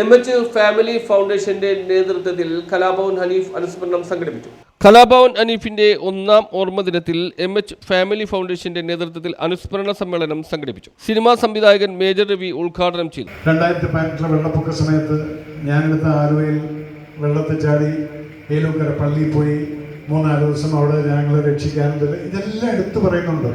M H family ഫൗണ്ടേഷന്റെ നേതൃത്വത്തിൽ കലാഭവൻ ഹനീഫ് അനുസ്മരണം സംഘടിപ്പിച്ചു. കലാഭവൻ ഹനീഫിന്റെ ഒന്നാം ഓർമ്മ ദിനത്തിൽ എം എച്ച് ഫാമിലി ഫൗണ്ടേഷന്റെ നേതൃത്വത്തിൽ അനുസ്മരണ സമ്മേളനം സംഘടിപ്പിച്ചു. സിനിമാ സംവിധായകൻ മേജർ രവി ഉദ്ഘാടനം ചെയ്തു. രണ്ടായിരത്തി പതിനെട്ടിലെ വെള്ളപ്പൊക്ക സമയത്ത് ഞാൻ ഞാനെടുത്ത ആലുവയിൽ വെള്ളത്തെ ചാടി ഏലൂക്കര പള്ളിയിൽ പോയി മൂന്നാൽ ദിവസം അവിടെ ജനങ്ങളെ രക്ഷിക്കാനുണ്ട് ഇതെല്ലാം എടുത്തു പറയുന്നുണ്ട്.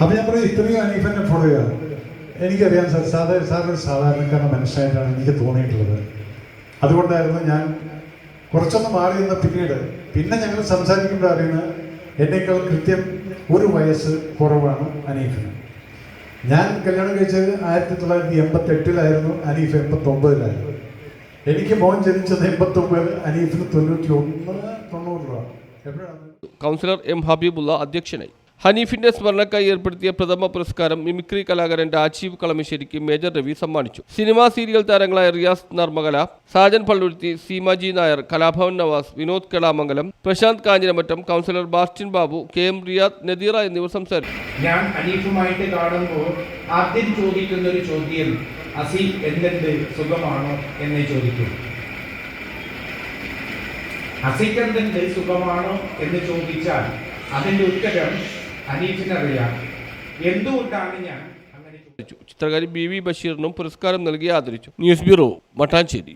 അപ്പം ഞാൻ പറയും ഇത്രയും അനീഫിനെ ഫോളോ ചെയ്യാം. എനിക്കറിയാം സാർ സാധാരണ സാർ ഒരു സാധാരണക്കാരൻ മനുഷ്യനായിട്ടാണ് എനിക്ക് തോന്നിയിട്ടുള്ളത്. അതുകൊണ്ടായിരുന്നു ഞാൻ കുറച്ചൊന്ന് മാറി നിന്ന പിന്നീട് പിന്നെ ഞങ്ങൾ സംസാരിക്കുമ്പോൾ അറിയുന്നത് എന്നേക്കാൾ കൃത്യം ഒരു വയസ്സ് കുറവാണ് അനീഫിന്. ഞാൻ കല്യാണം കഴിച്ചത് ആയിരത്തി തൊള്ളായിരത്തി എൺപത്തി എട്ടിലായിരുന്നു അനീഫ് എൺപത്തി ഒമ്പതിലായിരുന്നു എനിക്ക് മോൻ ജനിച്ചത് എൺപത്തി ഒമ്പത് അനീഫിന് തൊണ്ണൂറ്റി ഒന്ന് തൊണ്ണൂറിലാണ് എപ്പോഴാണ് കൗൺസിലർ എം ഹബീബുള്ള അധ്യക്ഷനായി. ഹനീഫിന്റെ സ്മരണക്കായി ഏർപ്പെടുത്തിയ പ്രഥമ പുരസ്കാരം മിമിക്രി കലാകാരൻ രാജീവ് കളമശ്ശേരിക്ക് മേജർ രവി സമ്മാനിച്ചു. സിനിമാ സീരിയൽ താരങ്ങളായ Riyas Narmmakala Sajan Palluruthy Seemaji Nair Kalabhavan Navas Vinod Kalamangalam Prashant Kanjiramattom councillor Bastin Babu K M Riyad Nadeera എന്നിവർ സംസാരിച്ചു. ഞാൻ ഹനീഫുമായിട്ട് കാണുമ്പോൾ ആദ്യം ചോദിക്കുന്ന ഒരു ചോദ്യം അസി സുഖമാണോ? എന്ന് ചോദിക്കും. അസിക്ക് എന്തെന്ത് സുഖമാണോ? എന്ന് ചോദിച്ചാൽ അതിന്റെ ഉത്തരം ഞാൻ? ചിത്രകാരി ബി വി ബഷീറിനും പുരസ്കാരം നൽകി ആദരിച്ചു. News bureau Mattancherry.